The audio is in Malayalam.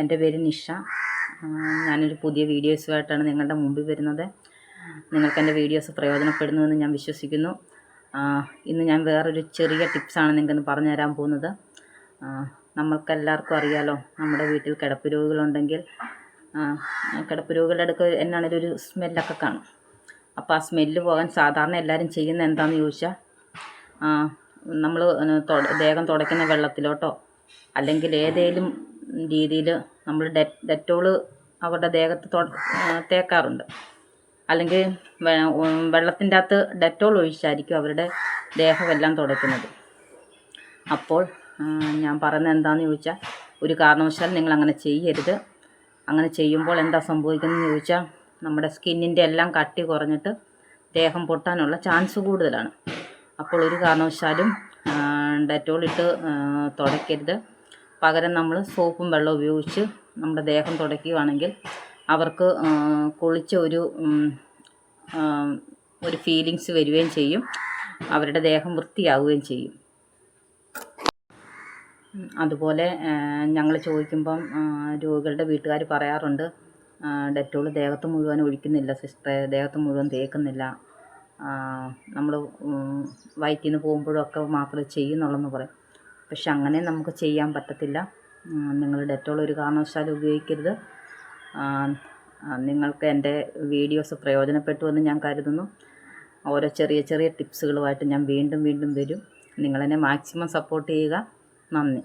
എന്റെ പേര് നിഷ. ഞാനൊരു പുതിയ വീഡിയോസുമായിട്ടാണ് നിങ്ങളുടെ മുമ്പിൽ വരുന്നത്. നിങ്ങൾക്ക് എന്റെ വീഡിയോസ് പ്രയോജനപ്പെടുന്നുവെന്ന് ഞാൻ വിശ്വസിക്കുന്നു. ഇന്ന് ഞാൻ വേറൊരു ചെറിയ ടിപ്സാണ് നിങ്ങൾക്കൊന്ന് പറഞ്ഞു തരാൻ പോകുന്നത്. നമ്മൾക്കെല്ലാവർക്കും അറിയാലോ നമ്മുടെ വീട്ടിൽ കിടപ്പ് രോഗികളുണ്ടെങ്കിൽ കിടപ്പ് രോഗികളുടെ അടുക്ക് എന്നാണേലും ഒരു സ്മെല്ലൊക്കെ കാണും. അപ്പോൾ ആ സ്മെല്ല് പോകാൻ സാധാരണ എല്ലാവരും ചെയ്യുന്ന എന്താണെന്ന് ചോദിച്ചാൽ നമ്മൾ ദേഹം തുടയ്ക്കുന്ന വെള്ളത്തിലോട്ടോ അല്ലെങ്കിൽ ഏതെങ്കിലും രീതിയിൽ നമ്മൾ ഡെ ഡെറ്റോൾ അവരുടെ ദേഹത്ത് തേക്കാറുണ്ട്. അല്ലെങ്കിൽ വെള്ളത്തിന്റെ അകത്ത് ഡെറ്റോൾ ഒഴിച്ചായിരിക്കും അവരുടെ ദേഹമെല്ലാം തുടയ്ക്കുന്നത്. അപ്പോൾ ഞാൻ പറയുന്നത് എന്താണെന്ന് ചോദിച്ചാൽ ഒരു കാരണവശാലും നിങ്ങൾ അങ്ങനെ ചെയ്യരുത്. അങ്ങനെ ചെയ്യുമ്പോൾ എന്താ സംഭവിക്കുന്നതെന്ന് ചോദിച്ചാൽ നമ്മുടെ സ്കിന്നിന്റെ എല്ലാം കട്ടി കുറഞ്ഞിട്ട് ദേഹം പൊട്ടാനുള്ള ചാൻസ് കൂടുതലാണ്. അപ്പോൾ ഒരു കാരണവശാലും ഡെറ്റോളിട്ട് തുടയ്ക്കരുത്. പകരം നമ്മൾ സോപ്പും വെള്ളവും ഉപയോഗിച്ച് നമ്മുടെ ദേഹം തുടയ്ക്കുകയാണെങ്കിൽ അവർക്ക് കുളിച്ച ഒരു ഒരു ഫീലിങ്സ് വരികയും ചെയ്യും. അവരുടെ ദേഹം വൃത്തിയാവുകയും ചെയ്യും. അതുപോലെ ഞങ്ങൾ ചോദിക്കുമ്പം രോഗികളുടെ വീട്ടുകാർ പറയാറുണ്ട് ഡെറ്റോൾ ദേഹത്ത് മുഴുവൻ ഒഴിക്കുന്നില്ല സിസ്റ്ററെ ദേഹത്ത് മുഴുവൻ തേക്കുന്നില്ല. നമ്മൾ വയറ്റിൽ നിന്ന് പോകുമ്പോഴൊക്കെ മാത്രമേ ചെയ്യുന്നുള്ളൂ എന്ന് പറയും. പക്ഷെ അങ്ങനെ നമുക്ക് ചെയ്യാൻ പറ്റത്തില്ല. നിങ്ങൾ ഡെറ്റോൾ ഒരു കാരണവശാലും ഉപയോഗിക്കരുത്. നിങ്ങൾക്ക് എന്റെ വീഡിയോസ് പ്രയോജനപ്പെട്ടു എന്ന് ഞാൻ കരുതുന്നു. ഓരോ ചെറിയ ചെറിയ ടിപ്സുകളുമായിട്ട് ഞാൻ വീണ്ടും വീണ്ടും വരും. നിങ്ങളെന്നെ മാക്സിമം സപ്പോർട്ട് ചെയ്യുക. നന്ദി.